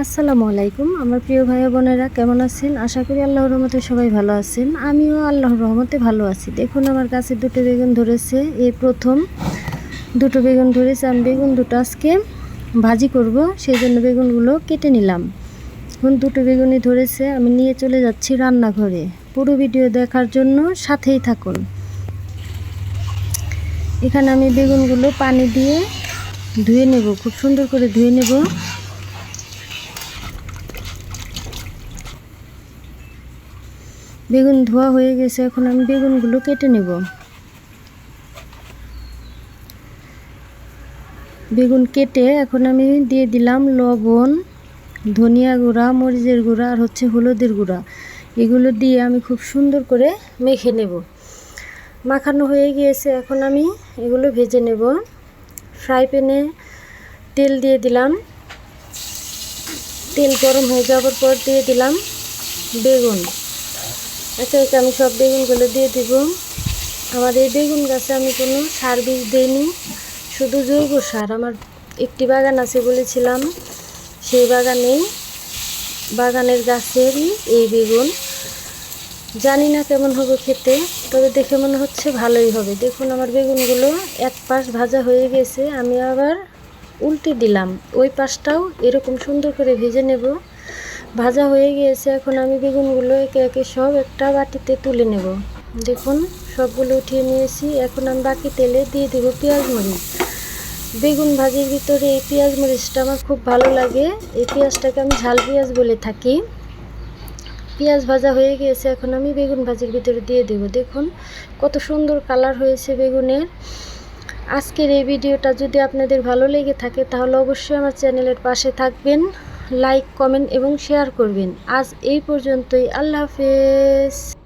আসসালামু আলাইকুম। আমার প্রিয় ভাই বোনেরা, কেমন আছেন? আশা করি আল্লাহর রহমতে সবাই ভালো আছেন। আমিও আল্লাহর রহমতে ভালো আছি। দেখুন, আমার কাছে দুটো বেগুন ধরেছে। এই প্রথম দুটো বেগুন ধরেছে। আমি বেগুন দুটো আজকে ভাজি করব। সেই জন্য বেগুনগুলো কেটে নিলাম। এখন দুটো বেগুনই ধরেছে। আমি নিয়ে চলে যাচ্ছি রান্নাঘরে। পুরো ভিডিও দেখার জন্য সাথেই থাকুন। এখানে আমি বেগুনগুলো পানি দিয়ে ধুয়ে নেব। খুব সুন্দর করে ধুয়ে নেব। বেগুন ধোয়া হয়ে গেছে, এখন আমি বেগুনগুলো কেটে নেব। বেগুন কেটে এখন আমি দিয়ে দিলাম লবণ, ধনিয়া গুঁড়া, মরিচের গুঁড়া আর হচ্ছে হলুদের গুঁড়া। এগুলো দিয়ে আমি খুব সুন্দর করে মেখে নেব। মাখানো হয়ে গিয়েছে, এখন আমি এগুলো ভেজে নেব। ফ্রাই প্যানে তেল দিয়ে দিলাম। তেল গরম হয়ে যাওয়ার পর দিয়ে দিলাম বেগুন। একে একে আমি সব বেগুনগুলো দিয়ে দিব। আমার এই বেগুন গাছে আমি কোনো সার বীজ দিইনি, শুধু জৈব সার। আমার একটি বাগান আছে বলেছিলাম, সেই বাগানেই বাগানের গাছেরই এই বেগুন। জানি না কেমন হবে খেতে, তবে দেখে মনে হচ্ছে ভালোই হবে। দেখুন, আমার বেগুনগুলো এক পাশ ভাজা হয়ে গেছে, আমি আবার উল্টে দিলাম। ওই পাশটাও এরকম সুন্দর করে ভেজে নেব। ভাজা হয়ে গিয়েছে, এখন আমি বেগুনগুলো একে একে সব একটা বাটিতে তুলে নেব। দেখুন, সবগুলো উঠিয়ে নিয়েছি। এখন আমি বাকি তেলে দিয়ে দেবো পেঁয়াজ মরিচ। বেগুন ভাজির ভিতরে এই পেঁয়াজ মরিচটা আমার খুব ভালো লাগে। এই পেঁয়াজটাকে আমি ঝাল পেঁয়াজ বলে থাকি। পেঁয়াজ ভাজা হয়ে গিয়েছে, এখন আমি বেগুন ভাজির ভিতরে দিয়ে দেবো। দেখুন, কত সুন্দর কালার হয়েছে বেগুনের। আজকের এই ভিডিওটা যদি আপনাদের ভালো লেগে থাকে, তাহলে অবশ্যই আমার চ্যানেলের পাশে থাকবেন। লাইক কমেন্ট এবং শেয়ার করবেন। আজ এই পর্যন্তই। আল্লাহ হাফেজ।